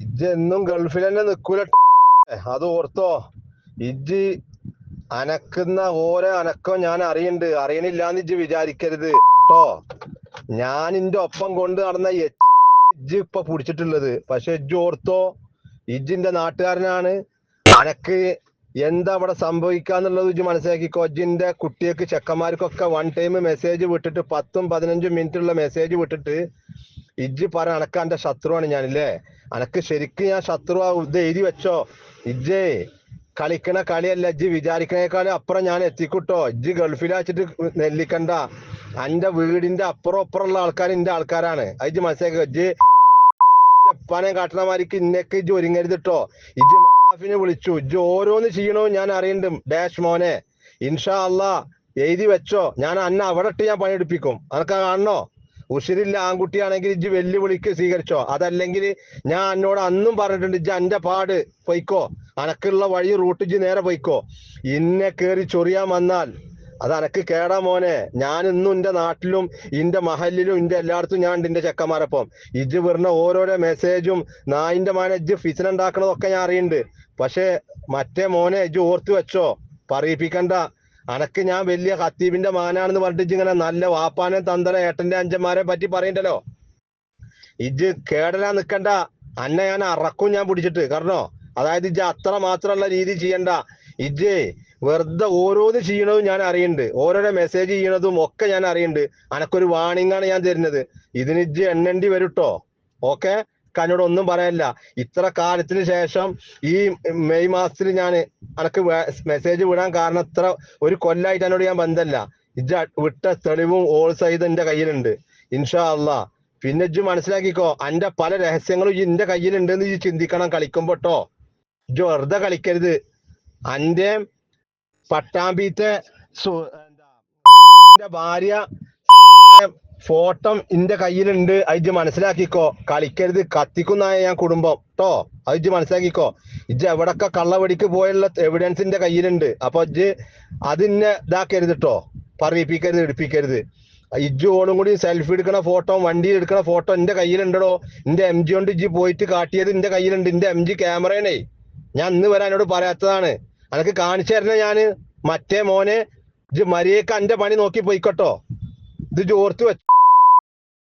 ഇജ്ജ് എന്നും ഗൾഫിൽ തന്നെ നിക്കൂല അത് ഓർത്തോ. ഇജ്ജ് അനക്കുന്ന ഓരോ അനക്കോ ഞാൻ അറിയണ്ട്. അറിയണില്ലാന്ന് ഇജ്ജ് വിചാരിക്കരുത് കേട്ടോ ഞാൻ ഇന്റെ ഒപ്പം കൊണ്ട് നടന്ന ഇജ്ജ് ഇപ്പൊ പിടിച്ചിട്ടുള്ളത്. പക്ഷെ ഇജ്ജ് ഓർത്തോ ഇജ്ജിന്റെ നാട്ടുകാരനാണ്. അനക്ക് എന്താ അവിടെ സംഭവിക്കാന്നുള്ളത് ഇജ്ജ് മനസ്സിലാക്കിക്കോ. ഇജ്ജിന്റെ കുട്ടികൾക്ക് ചെക്കന്മാർക്കൊക്കെ വൺ ടൈം മെസ്സേജ് വിട്ടിട്ട് പത്തും പതിനഞ്ചും മിനിറ്റ് ഉള്ള മെസ്സേജ് വിട്ടിട്ട് ഇജ്ജ് പറ അനക്ക് എന്റെ ശത്രുവാണ് ഞാനില്ലേ? അനക്ക് ശരിക്ക് ഞാൻ ശത്രു ഇത് എഴുതി വെച്ചോ. ഇജ്ജേ കളിക്കണ കളിയല്ല ഇജ്ജ് വിചാരിക്കണേക്കാളും അപ്പുറം ഞാൻ എത്തിക്കൂട്ടോ. ഇജ്ജ് ഗൾഫിലാച്ചിട്ട് നെല്ലിക്കണ്ട. എന്റെ വീടിന്റെ അപ്പുറം അപ്പുറമുള്ള ആൾക്കാർ എന്റെ ആൾക്കാരാണ്. അജ്ജി മനസ്സിലാക്കി ഇജ്ജി ഉപ്പാനെ കാട്ടണമാരിക്ക് ഇന്നൊക്കെ ഇജ്ജ് ഇജ്ജി ഇജ്ജ് മനാഫിനെ വിളിച്ചു. ഇജ്ജ് ഓരോന്ന് ചെയ്യണോ ഞാൻ അറിയണ്ടും ഡാഷ് മോനെ. ഇൻഷാ അല്ലാ എഴുതി വെച്ചോ. ഞാൻ അന്ന അവിടെ ഇട്ട് ഞാൻ പണിയെടുപ്പിക്കും. അനക്ക് കാണണോ? ഉഷിരില്ല ആൺകുട്ടിയാണെങ്കിൽ ഇജ്ജ് വെല്ലുവിളിക്ക് സ്വീകരിച്ചോ? അതല്ലെങ്കിൽ ഞാൻ എന്നോട് അന്നും പറഞ്ഞിട്ടുണ്ട് ഇജ്ജ് എന്റെ പാട് പൊയ്ക്കോ. അനക്കുള്ള വഴി റൂട്ട് ഇജ്ജ് നേരെ പൊയ്ക്കോ. ഇന്നെ കേറി ചൊറിയാൻ വന്നാൽ അത് അനക്ക് കേടാ മോനെ. ഞാൻ ഇന്നും എന്റെ നാട്ടിലും ഇന്റെ മഹലിലും ഇന്റെ എല്ലായിടത്തും ഞാൻ ഉണ്ട് ഇന്റെ ചെക്കന്മാരൊപ്പം. ഇജ്ജ് വരുന്ന ഓരോരോ മെസ്സേജും നായിന്റെ മോനെ ഇജ്ജ് ഫിസിൻ ഉണ്ടാക്കണതൊക്കെ ഞാൻ അറിയുന്നുണ്ട് പക്ഷെ മറ്റേ മോനെ ഇജ്ജ് ഓർത്തു വെച്ചോ. പറയിപ്പിക്കണ്ട. അനക്ക് ഞാൻ വലിയ ഹത്തീബിന്റെ മാനാണെന്ന് പറഞ്ഞിട്ട് ഇങ്ങനെ നല്ല വാപ്പാനെ തന്തന ഏട്ടന്റെ അഞ്ചന്മാരെ പറ്റി പറയണ്ടല്ലോ? ഇജ് കേടലാ നിക്കണ്ട. അന്നെ ഞാൻ അറക്കും ഞാൻ പിടിച്ചിട്ട്. കാരണോ അതായത് ഇജ് അത്ര മാത്രമുള്ള രീതി ചെയ്യണ്ട. ഇജ് വെറുതെ ഓരോന്ന് ചെയ്യണതും ഞാൻ അറിയുന്നുണ്ട് ഓരോരോ മെസ്സേജ് ചെയ്യണതും ഒക്കെ ഞാൻ അറിയുന്നുണ്ട് അനക്കൊരു വാണിംഗ് ആണ് ഞാൻ തരുന്നത്. ഇതിന് ഇജ് എണ്ണേണ്ടി വരുട്ടോ? ഓക്കെ എന്നോട് ഒന്നും പറയാനില്ല ഇത്ര കാലത്തിന് ശേഷം ഈ മെയ് മാസത്തിൽ ഞാൻ അനക്ക് മെസ്സേജ് വിടാൻ കാരണം ഇത്ര ഒരു കൊല്ലായിട്ട് എന്നോട് ഞാൻ ബന്ധമല്ല ഇജ വിട്ട തെളിവും ഓൾ സഹിതം എന്റെ കയ്യിലുണ്ട്. ഇൻഷാ അള്ളാ പിന്നെ ഇജ്ജ് മനസ്സിലാക്കിക്കോ അന്റെ പല രഹസ്യങ്ങളും ഇജ്ജ് എന്റെ കയ്യിലുണ്ട് എന്ന് ഇജ്ജ് ചിന്തിക്കണം കളിക്കുമ്പോട്ടോ ഇജ്ജ് വെറുതെ കളിക്കരുത്. അന്റെ പട്ടാമ്പീത്തെ ഭാര്യ ഫോട്ടോ ഇന്റെ കയ്യിലുണ്ട്. അത് മനസ്സിലാക്കിക്കോ. കളിക്കരുത്. കത്തിക്കുന്നായ ഞാൻ കുടുംബം. ട്ടോ ഇജ്ജ് മനസ്സിലാക്കിക്കോ. ഇജ് എവിടൊക്കെ കള്ളവടിക്ക് പോയുള്ള എവിഡൻസ് ഇന്റെ കയ്യിലുണ്ട്. അപ്പൊ ഇജ് അതിന്നെ ഇതാക്കരുത് ട്ടോ. പറയിപ്പിക്കരുത് എടുപ്പിക്കരുത്. ഇജ്ജു ഓളും കൂടി സെൽഫി എടുക്കണ ഫോട്ടോ വണ്ടിയിൽ എടുക്കണ ഫോട്ടോ എന്റെ കയ്യിലുണ്ടോ എന്റെ എം ജി കൊണ്ട് ഇജ്ജ് പോയിട്ട് കാട്ടിയത് എന്റെ കയ്യിലുണ്ട്. എന്റെ എം ജി ക്യാമറേനെ ഞാൻ ഇന്ന് വരെ എന്നോട് പറയാത്തതാണ്. അനക്ക് കാണിച്ചു തരണ ഞാൻ. മറ്റേ മോനെ ഇജ് മരിയേക്ക് എന്റെ പണി നോക്കി പോയിക്കോട്ടോ. ഇത് ജോർത്ത് വെച്ചോ